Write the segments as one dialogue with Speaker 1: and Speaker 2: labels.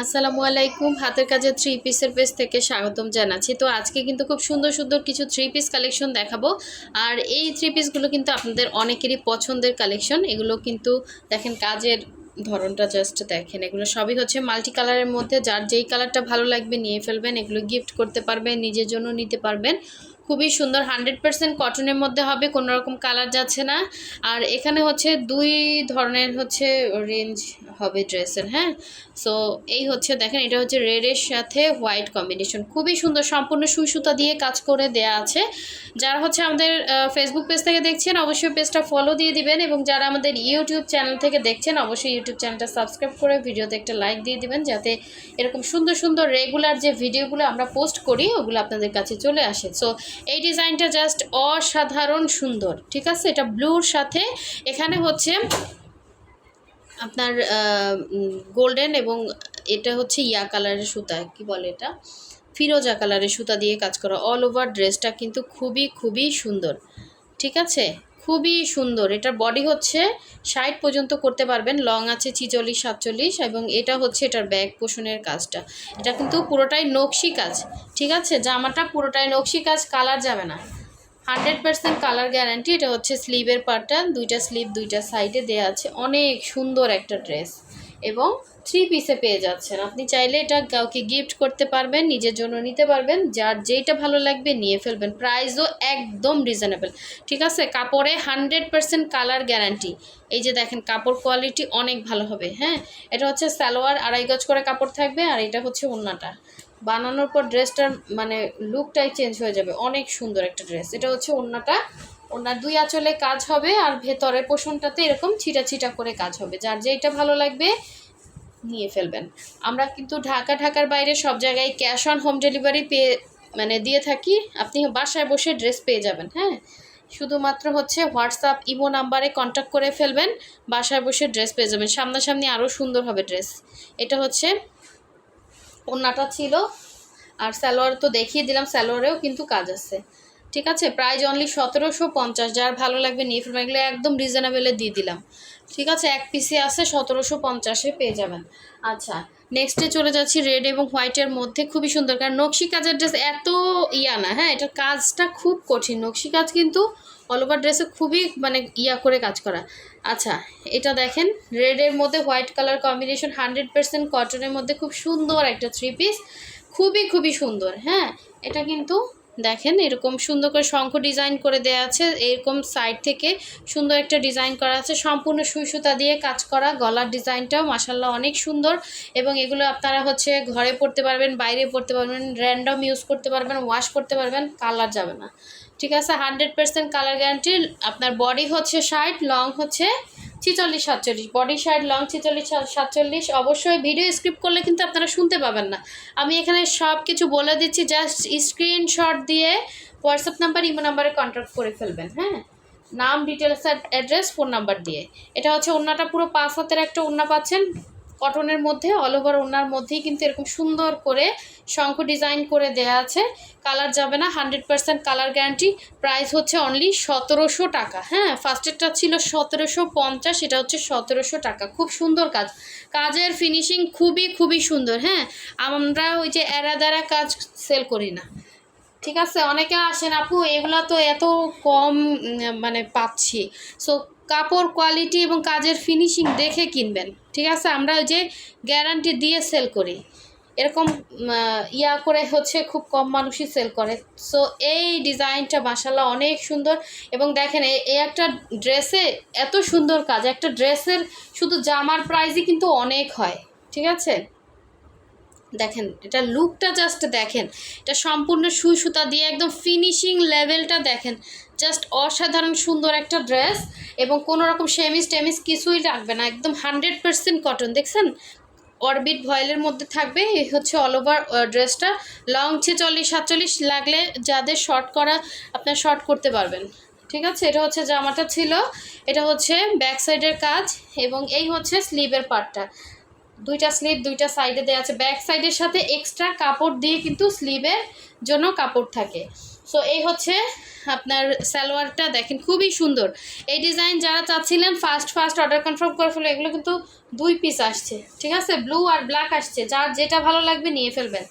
Speaker 1: আসসালামু আলাইকুম। হাতের কাজে থ্রি পিসের পেজ থেকে স্বাগতম জানাচ্ছি। তো আজকে কিন্তু খুব সুন্দর সুন্দর কিছু থ্রি পিস কালেকশন দেখাবো। আর এই থ্রি পিসগুলো কিন্তু আপনাদের অনেকেরই পছন্দের কালেকশন এগুলো কিন্তু দেখেন কাজের ধরনটা জাস্ট দেখেন। এগুলো সবই হচ্ছে মাল্টি কালারের মধ্যে। যার যেই কালারটা ভালো লাগবে নিয়ে ফেলবেন। এগুলো গিফট করতে পারবেন, নিজের জন্য নিতে পারবেন। খুবই সুন্দর হান্ড্রেড পার্সেন্ট কটনের মধ্যে হবে, কোনো রকম কালার যাচ্ছে না। আর এখানে হচ্ছে দুই ধরনের হচ্ছে রেঞ্জ হবে ড্রেসের হ্যাঁ? সো এই হচ্ছে দেখেন, এটা হচ্ছে রেডের সাথে হোয়াইট কম্বিনেশন খুবই সুন্দর, সম্পূর্ণ সুই সুতা দিয়ে কাজ করে দেয়া আছে। যারা হচ্ছে আমাদের ফেসবুক পেজ থেকে দেখছেন, অবশ্যই পেজটা ফলো দিয়ে দিবেন এবং যারা আমাদের ইউটিউব চ্যানেল থেকে দেখছেন, অবশ্যই ইউটিউব চ্যানেলটা সাবস্ক্রাইব করে ভিডিওতে একটা লাইক দিয়ে দিবেন, যাতে এরকম সুন্দর সুন্দর রেগুলার যে ভিডিওগুলো আমরা পোস্ট করি, ওগুলো আপনাদের কাছে চলে আসে। সো এই ডিজাইনটা জাস্ট অসাধারণ সুন্দর, ঠিক আছে? এটা ব্লুর সাথে, এখানে হচ্ছে আপনার গোল্ডেন এবং এটা হচ্ছে ইয়া কালারের সুতা, কি বলে এটা? ফিরোজা কালারের সুতা দিয়ে কাজ করা অল ওভার ড্রেসটা কিন্তু খুবই খুবই সুন্দর, ঠিক আছে? খুবই সুন্দর। এটার বডি হচ্ছে ষাট পর্যন্ত করতে পারবেন লং আছে ছিচল্লিশ, সাতচল্লিশ এবং এটা হচ্ছে এটার ব্যাগ পোষণের কাজটা। এটা কিন্তু পুরোটাই নকশি কাজ, ঠিক আছে? জামাটা পুরোটাই নকশি কাজ কালার যাবে না। হান্ড্রেড পার্সেন্ট কালার গ্যারান্টি এটা হচ্ছে স্লিভের পার্টটা দুইটা স্লিভ দুইটা সাইডে দেওয়া আছে। অনেক সুন্দর একটা ড্রেস এবং থ্রি পিসে পেয়ে যাচ্ছেন। আপনি চাইলে এটা কাউকে গিফট করতে পারবেন, নিজের জন্য নিতে পারবেন, যার যেইটা ভালো লাগবে নিয়ে ফেলবেন। প্রাইসও একদম রিজনেবল ঠিক আছে? কাপড়ে হান্ড্রেড পার্সেন্ট কালার গ্যারান্টি এই যে দেখেন, কাপড় কোয়ালিটি অনেক ভালো হবে হ্যাঁ? এটা হচ্ছে সালোয়ার, আড়াই গজ করে কাপড় থাকবে, আর এটা হচ্ছে ওন্নাটা। বানানোর পর ড্রেসটার মানে লুকটাই চেঞ্জ হয়ে যাবে। অনেক সুন্দর একটা ড্রেস এটা হচ্ছে ওন্নাটা ওনার দুই আঁচলে কাজ হবে আর ভেতরে পোষণটাতে এরকম ছিটা ছিটা করে কাজ হবে। যার যেইটা ভালো লাগবে নিয়ে ফেলবেন। আমরা কিন্তু ঢাকা, ঢাকার বাইরে সব জায়গায় ক্যাশ অন হোম ডেলিভারি পেয়ে মানে দিয়ে থাকি। আপনি বাসায় বসে ড্রেস পেয়ে যাবেন হ্যাঁ? শুধুমাত্র হচ্ছে হোয়াটসঅ্যাপ, ইমো নাম্বারে কন্ট্যাক্ট করে ফেলবেন, বাসায় বসে ড্রেস পেয়ে যাবেন। সামনাসামনি আরও সুন্দর হবে ড্রেস। এটা হচ্ছে ওন্নাটা ছিল। আর স্যালোয়ার তো দেখিয়ে দিলাম স্যালোয়ারেও কিন্তু কাজ আছে। ঠিক আছে? প্রাইস অনলি সতেরোশো পঞ্চাশ, যার ভালো লাগবে নিয়ে ফেলবেন এগুলো একদম রিজনেবেলে দিয়ে দিলাম। ঠিক আছে? এক পিসে আছে সতেরোশো পঞ্চাশে পেয়ে যাবেন। আচ্ছা নেক্সটে চলে যাচ্ছি রেড এবং হোয়াইটের মধ্যে। খুবই সুন্দর, কারণ নকশি কাজের ড্রেস এত ইয়া না হ্যাঁ? এটার কাজটা খুব কঠিন। নকশি কাজ কিন্তু অল ওভার ড্রেসে খুবই মানে ইয়া করে কাজ করা। আচ্ছা এটা দেখেন রেডের মধ্যে white colour combination hundred percent কটনের মধ্যে খুব সুন্দর একটা থ্রি পিস খুবই খুবই সুন্দর হ্যাঁ? এটা কিন্তু দেখেন, এরকম সুন্দর করে শঙ্খ ডিজাইন করে দেওয়া আছে। এরকম সাইড থেকে সুন্দর একটা ডিজাইন করা আছে। সম্পূর্ণ সুই সুতা দিয়ে কাজ করা গলার ডিজাইনটাও মাসাল্লাহ অনেক সুন্দর। এবং এগুলো আপনারা হচ্ছে ঘরে পড়তে পারবেন, বাইরে পড়তে পারবেন র্যান্ডম ইউজ করতে পারবেন ওয়াশ করতে পারবেন কালার যাবে না। ঠিক আছে? হান্ড্রেড পার্সেন্ট কালার গ্যারান্টি আপনার বডি হচ্ছে ষাট লং হচ্ছে ছিচল্লিশ, সাতচল্লিশ। বডি সাইড লং ছিচল্লিশ, সাতচল্লিশ। অবশ্যই ভিডিও স্ক্রিপ্ট করলে কিন্তু আপনারা শুনতে পাবেন না। আমি এখানে সব কিছু বলে দিচ্ছি জাস্ট স্ক্রিনশট দিয়ে হোয়াটসঅ্যাপ নাম্বার ইমো নাম্বারে কন্ট্যাক্ট করে ফেলবেন হ্যাঁ? নাম ডিটেলস অ্যাড্রেস ফোন নাম্বার দিয়ে। এটা হচ্ছে অন্যটা পুরো পাঁচ হাতের একটা অন্য পাচ্ছেন। কটনের মধ্যে অল ওভার ওনার মধ্যেই কিন্তু এরকম সুন্দর করে শঙ্খ ডিজাইন করে দেয়া আছে। কালার যাবে না hundred percent colour guarantee price হচ্ছে অনলি সতেরোশো টাকা। হ্যাঁ ফার্স্টেরটা ছিল সতেরোশো পঞ্চাশ, এটা হচ্ছে সতেরোশো টাকা। খুব সুন্দর কাজ। কাজের ফিনিশিং খুবই খুবই সুন্দর। হ্যাঁ আমরা ওই যে এরা কাজ সেল করি না। ঠিক আছে? অনেকে আসেন, আপু, এগুলো তো এত কম মানে পাচ্ছি। সো কাপড় কোয়ালিটি এবং কাজের ফিনিশিং দেখে কিনবেন। ঠিক আছে? আমরা ওই যে গ্যারান্টি দিয়ে সেল করি। এরকম ইয়া করে হচ্ছে খুব কম মানুষই সেল করে। সো এই ডিজাইনটা মাসাল্লাহ অনেক সুন্দর। এবং দেখেন এই একটা ড্রেসে এত সুন্দর কাজ। একটা ড্রেসের শুধু জামার প্রাইসই কিন্তু অনেক হয়। ঠিক আছে? দেখেন, এটা লুকটা জাস্ট দেখেন। এটা সম্পূর্ণ সুই সুতা দিয়ে একদম ফিনিশিং লেভেলটা দেখেন। জাস্ট অসাধারণ সুন্দর একটা ড্রেস এবং কোনো রকম সেমিস টেমিস কিছুই রাখবে না, একদম হান্ড্রেড পার্সেন্ট কটন দেখছেন? অরবিট ভয়েলের মধ্যে থাকবে, এই হচ্ছে অল ওভার ড্রেসটা লং ছেচল্লিশ, সাতচল্লিশ লাগলে যাদের শর্ট করা, আপনার শর্ট করতে পারবেন। ঠিক আছে? এটা হচ্ছে জামাটা ছিল। এটা হচ্ছে ব্যাক সাইডের কাজ এবং এই হচ্ছে স্লিভের পার্টটা দুইটা স্লিভ দুইটা সাইডে দেওয়া আছে। ব্যাক সাইডের সাথে এক্সট্রা কাপড় দিয়ে কিন্তু স্লিভের জন্য কাপড় থাকে। সো এই হচ্ছে আপনার সালোয়ারটা, দেখেন খুবই সুন্দর। এই ডিজাইন যারা চাচ্ছিলেন ফার্স্ট ফার্স্ট অর্ডার কনফার্ম করে ফেলো এগুলো কিন্তু দুই পিস আসছে। ঠিক আছে? ব্লু আর ব্ল্যাক আসছে। যার যেটা ভালো লাগবে নিয়ে ফেলবেন।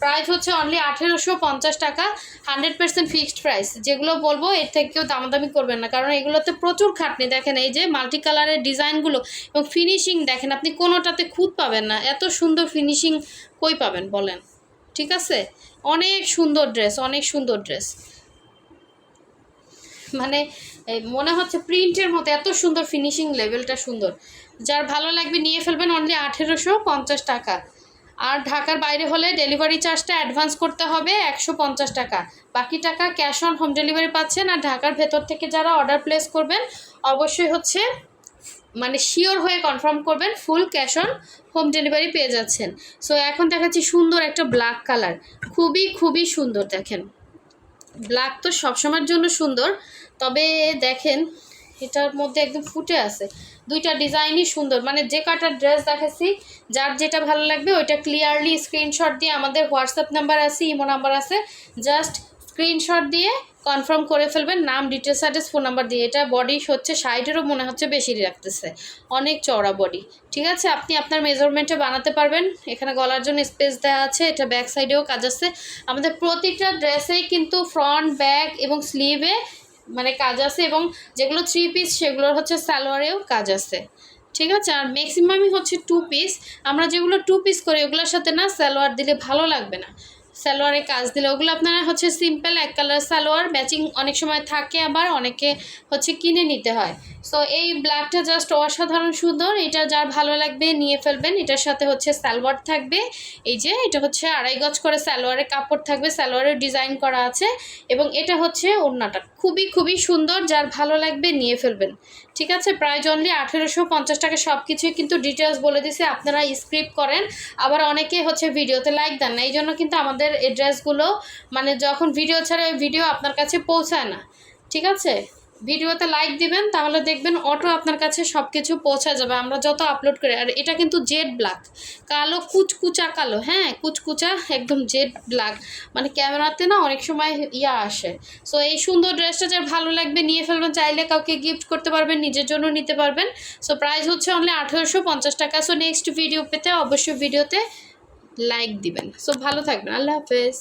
Speaker 1: প্রাইস হচ্ছে অনলি আঠেরোশো পঞ্চাশ টাকা হান্ড্রেড পার্সেন্ট ফিক্সড প্রাইস যেগুলো বলব, এর থেকে কেউ দামাদামি করবেন না, কারণ এগুলোতে প্রচুর খাটনি। দেখেন, এই যে মাল্টি কালারের ডিজাইনগুলো এবং ফিনিশিং দেখেন, আপনি কোনোটাতে খুঁত পাবেন না। এত সুন্দর ফিনিশিং কই পাবেন, বলেন? ঠিক আছে? অনেক সুন্দর ড্রেস অনেক সুন্দর ড্রেস মানে মনে হচ্ছে প্রিন্টের মতো, এত সুন্দর ফিনিশিং লেভেলটা সুন্দর। যার ভালো লাগবে, নিয়ে ফেলবেন অনলি আঠেরোশো পঞ্চাশ টাকা। আর ঢাকার বাইরে হলে ডেলিভারি চার্জটা অ্যাডভান্স করতে হবে একশো পঞ্চাশ টাকা। বাকি টাকা ক্যাশ অন হোম ডেলিভারি পাচ্ছেন আর ঢাকার ভেতর থেকে যারা অর্ডার প্লেস করবেন, অবশ্যই হচ্ছে মানে শিওর হয়ে কনফার্ম করবেন full cash on home delivery পেয়ে যাচ্ছেন। সো এখন দেখাচ্ছি সুন্দর একটা ব্ল্যাক কালার। খুবই খুবই সুন্দর দেখেন। ব্ল্যাক তো সবসময়ের জন্য সুন্দর। তবে দেখেন এটার মধ্যে একদম ফুটে আছে। দুইটা ডিজাইনই সুন্দর। মানে যে কাটার ড্রেস দেখাচ্ছি, যার যেটা ভালো লাগবে ওইটা ক্লিয়ারলি স্ক্রিনশট দিয়ে আমাদের হোয়াটসঅ্যাপ নাম্বার আছে, ইমো নাম্বার আছে। জাস্ট স্ক্রিনশট দিয়ে কনফার্ম করে ফেলবেন, নাম ডিটেলস অ্যাড্রেস ফোন নাম্বার দিয়ে। এটা বডি হচ্ছে সাইডেরও মনে হচ্ছে বেশি রাখতেছে অনেক চওড়া বডি ঠিক আছে? আপনি আপনার মেজারমেন্টে বানাতে পারবেন। এখানে গলার জন্য স্পেস দেওয়া আছে। এটা ব্যাক সাইডেও কাজ আছে। আমাদের প্রতিটা ড্রেসেই কিন্তু ফ্রন্ট ব্যাক এবং স্লিভে মানে কাজ আছে এবং যেগুলো থ্রি পিস সেগুলোর হচ্ছে সালোয়ারেও কাজ আছে। ঠিক আছে? আর ম্যাক্সিমামই হচ্ছে টু পিস আমরা যেগুলো টু পিস করি, ওগুলোর সাথে না সালোয়ার দিলে ভালো লাগবে না। সালোয়ারে কাজ দিলে। ওগুলো আপনারা হচ্ছে সিম্পল এক কালার সালোয়ার ম্যাচিং অনেক সময় থাকে আবার অনেকে হচ্ছে কিনে নিতে হয়। সো এই ব্ল্যাকটা জাস্ট অসাধারণ সুন্দর। এটা যার ভালো লাগবে নিয়ে ফেলবেন। এটার সাথে হচ্ছে সালোয়ার থাকবে। এই যে, এটা হচ্ছে আড়াই গজ করে সালোয়ারের কাপড় থাকবে। সালোয়ারের ডিজাইন করা আছে এবং এটা হচ্ছে ওড়নাটা। খুবই খুবই সুন্দর। যার ভালো লাগবে নিয়ে ফেলবেন। ঠিক আছে? প্রায় অনলি আঠেরোশো পঞ্চাশ টাকা। সব কিছুই কিন্তু ডিটেলস বলে দিছে। আপনারা স্ক্রিপ্ট করেন। আবার অনেকে হচ্ছে ভিডিওতে লাইক দেন না। এই জন্য কিন্তু আমাদের এই ড্রেসগুলো মানে যখন ভিডিও ছাড়া ভিডিও আপনার কাছে পৌঁছায় না। ঠিক আছে? ভিডিওতে লাইক দিবেন, তাহলে দেখবেন অটো আপনার কাছে সব কিছু পৌঁছা যাবে। আমরা যত আপলোড করি, আর এটা কিন্তু জেড ব্ল্যাক কালো, কুচকুচা কালো হ্যাঁ? কুচকুচা, একদম জেড ব্ল্যাক মানে ক্যামেরাতে না অনেক সময় ইয়া আসে। সো এই সুন্দর ড্রেসটা যার ভালো লাগবে, নিয়ে ফেলবেন। চাইলে কাউকে গিফট করতে পারবেন, নিজের জন্য নিতে পারবেন। সো প্রাইস হচ্ছে অনলি আঠেরোশো পঞ্চাশ টাকা। সো নেক্সট ভিডিও পেতে অবশ্যই ভিডিওতে লাইক দিবেন। সো ভালো থাকবেন। আল্লাহ হাফেজ।